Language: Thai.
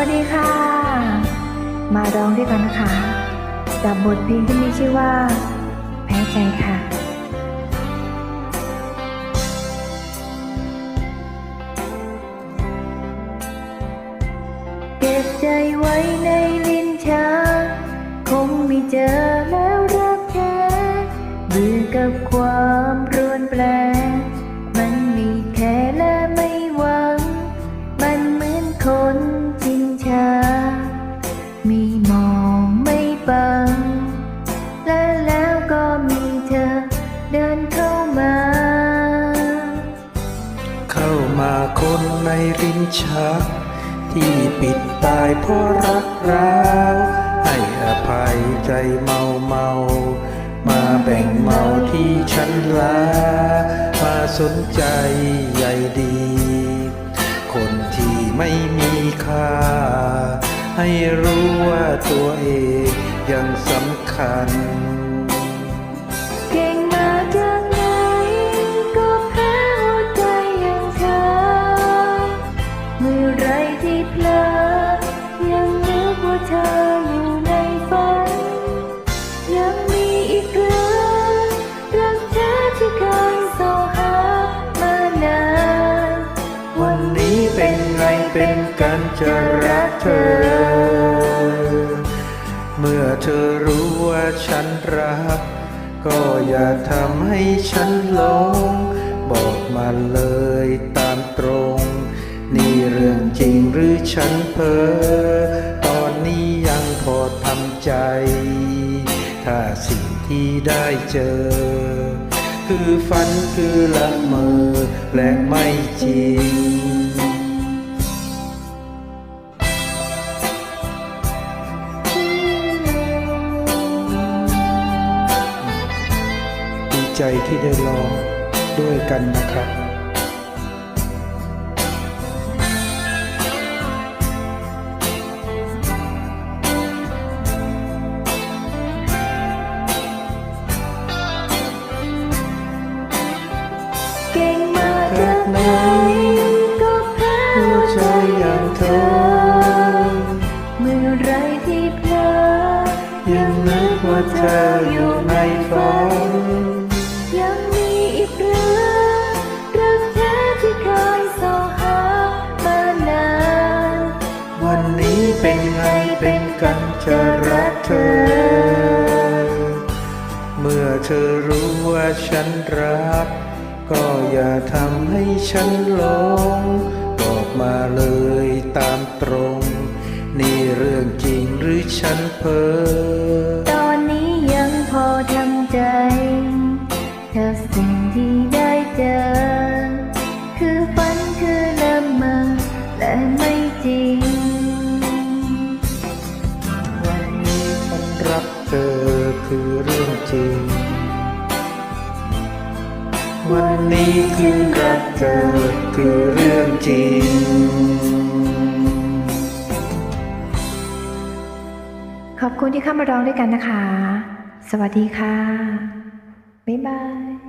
วัสดีค่ะ มาร้องด้วยกันนะคะกับบทเพลงที่มีชื่อว่า แพ้ใจค่ะ เก็บใจไว้ในลิ้นชักคงไม่เจอแล้วรักแท้เบื่อกับความ มาคนในรินชัก ที่ปิดตายเพราะรักร้าวให้อภัยใจเมาเมามาแบ่งเมาที่ฉันลา มาสนใจใยดี คนที่ไม่มีค่า ให้รู้ว่าตัวเองยังสำคัญ เธออยู่ในฝัน ยังมีอีกเรื่องรักแท้ที่เคยสอหามานาน วันนี้เป็นไงเป็นกันจะรักเธอ เมื่อเธอรู้ว่าฉันรัก ก็อย่าทำให้ฉันหลง บอกมาเลยตามตรง นี่เรื่องจริงหรือฉันเพ้อ ยังพอทำใจ ถ้าสิ่งที่ได้เจอ คือฝันคือละเมอและไม่จริงดีใจที่ได้ร้องด้วยกันนะครับ ก่งมาจากไหนก็แพ้หัวใจอย่างเธอ เมื่อไรที่เพลอยังนึกว่าเธออยู่ในฝันยังมีอีกเรื่องรักแท้ที่เคยสอหามานาน วันนี้เป็นไงเป็นกันจะรักเธอ เมื่อเธอรู้ว่าฉันรัก ก็อย่าทำให้ฉันหลงบอกมาเลยตามตรง นี่เรื่องจริงหรือฉันเพ้อตอนนี้ยังพอทำใจถ้าสิ่งที่ได้เจอ คือฝันคือละเมอและไม่จริง วันนี้ฉันรักเธอคือเรื่องจริง วันนี้คือรักเธอคือเรื่องจริง ขอบคุณที่เข้ามาร้องด้วยกันนะคะ สวัสดีค่ะ บ๊ายบาย